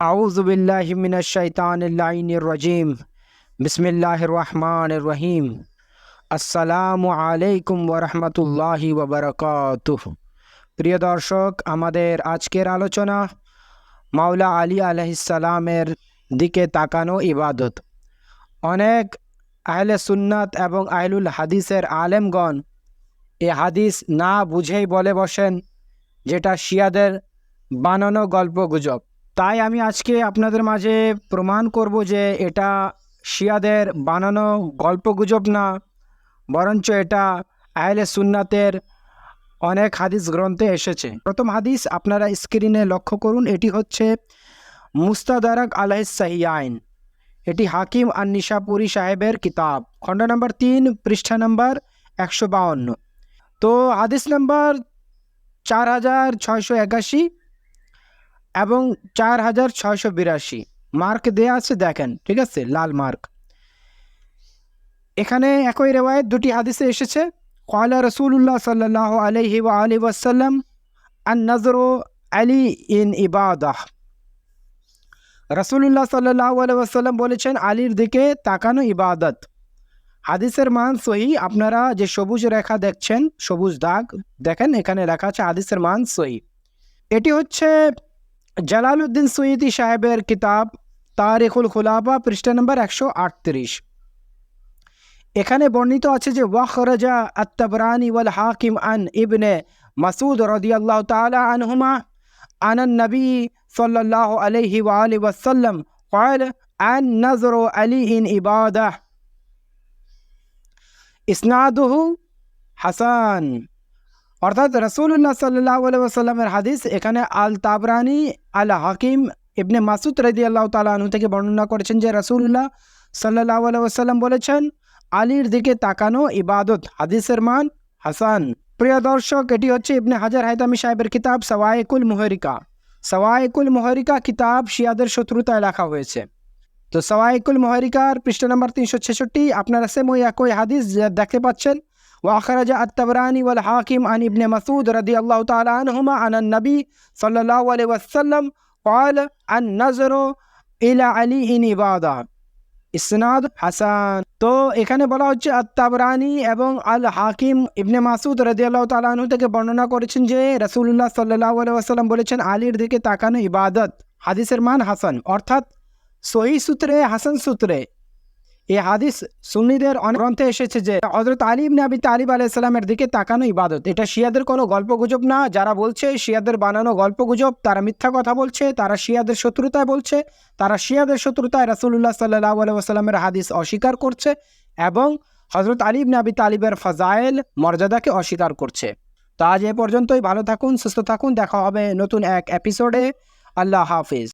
আউজবিল্লাহিমিনাশাইতানজিম বিসমিল্লাহ রহমান রহিম। আসসালামু আলাইকুম ওরহমতুল্লাহি ওবরকাত প্রিয় দর্শক, আমাদের আজকের আলোচনা মাওলা আলী আলহিসালামের দিকে তাকানো ইবাদত। অনেক আহলে সুন্নাত এবং আহলুল হাদিসের আলেমগণ এ হাদিস না বুঝেই বলে বসেন, যেটা শিয়াদের বানানো গল্প গুজব তাই আমি আজকে আপনাদের মাঝে প্রমাণ করব যে এটা শিয়াদের বানানো গল্প গুজব না, বরঞ্চ এটা আহলে সুন্নাতের অনেক হাদিস গ্রন্থে এসেছে। প্রথম হাদিস আপনারা স্ক্রিনে লক্ষ্য করুন, এটি হচ্ছে মুস্তাদারাক আলাহ সাহিয়াইন এটি হাকিম আর নিশাপুরি সাহেবের কিতাব। খণ্ড নম্বর তিন, পৃষ্ঠা নম্বর একশো বাউন্ন। তো হাদিস নম্বর চার হাজার ছয়শো একাশি এবং চার হাজার ছয়শো বিরাশি। মার্ক দেয়া আছে, দেখেন, ঠিক আছে, লাল মার্ক। এখানে একই রেওয়ায়ত দুটি হাদিসে এসেছে। কয়লা রসুল্লাহ সাল্লাহ আলহি ওয়া আলি ওয়াসাল্লাম আন নজর আলী ইন ইবাদাহ। রসুল্লাহ সাল্লাহ আলহাম বলেছেন, আলীর দিকে তাকানো ইবাদত। হাদিসের মান সহি, আপনারা যে সবুজ রেখা দেখছেন, সবুজ দাগ, দেখেন, এখানে লেখা আছে হাদিসের মান সহি। এটি হচ্ছে জালালউদ্দিন সৈয়দি সাহেবের কিতাব তারিখুল খুলাফা পৃষ্ঠা নম্বর একশো আটত্রিশ এখানে বর্ণিত আছে যে ওয়াখরাজা আত্তাবরানি ওয়াল হাকিম আন ইবনে মাসুদ রদিয়াল্লাহ তাআলা আনহুমা আন নবী সাল্লাল্লাহু আলাইহি ওয়া আলিহি ওয়াসাল্লাম قال আন নজর আলী ইন ইবাদাহ ইসনাদুহু হাসান অর্থাৎ রসুল্লাহ সাল্লাহ আলাইসাল্লামের হাদিস এখানে আল তাবরানি আল হাকিম ইবনে মাসুদ রদি আল্লাহ তালু থেকে বর্ণনা করেছেন যে রসুল্লাহ সাল্লাহ আলাইসাল্লাম বলেছেন, আলীর দিকে তাকানো ইবাদত হাদিসের মান হাসান। প্রিয় দর্শক, এটি হচ্ছে ইবনে হাজার হায়দামি সাহেবের কিতাব সওয়াইকুল মুহরিকা। সওয়াইকুল মুহরিকা কিতাব শিয়াদের শত্রুতায় লেখা হয়েছে। তো সওয়াইকুল মুহরিকার পৃষ্ঠ নম্বর তিনশো ছেষট্টি, আপনারা সেম ওই একই হাদিস দেখতে পাচ্ছেন। وأخرج التبراني والحاكم عن ابن مسعود رضي الله تعالى عنهما عن النبي صلى الله عليه وسلم قال النظر إلى علي إن عبادة ইসনাদ হাসান তো এখানে বলা হচ্ছে আত্তাবরানি এবং আল হাকিম ইবনে মাসুদ রদিয়াল্লাহ তালাহু থেকে বর্ণনা করেছেন যে রসুল্লাহ সাল্লাহ আলাইসাল্লাম বলেছেন আলীর দিকে তাকানো ইবাদত হাদিসের মান হাসান অর্থাৎ সহি সূত্রে হাসান সূত্রে এই হাদিস সুন্নিদের অনেক গ্রন্থে এসেছে যে হজরত আলী ইবনে আবি তালিব আলাইসাল্লামের দিকে তাকানো ইবাদত। এটা শিয়াদের কোনো গল্প গুজব না। যারা বলছে শিয়াদের বানানো গল্প গুজব তারা মিথ্যা কথা বলছে, তারা শিয়াদের শত্রুতায় বলছে, তারা শিয়াদের শত্রুতায় রাসুল্লাহ সাল্লাহ আলাইসাল্লামের হাদিস অস্বীকার করছে এবং হজরত আলী ইবনে আবি তালিবের ফাজায়েল মর্যাদাকে অস্বীকার করছে। তো আজ এ পর্যন্তই। ভালো থাকুন, সুস্থ থাকুন। দেখা হবে নতুন এক এপিসোডে আল্লাহ হাফিজ।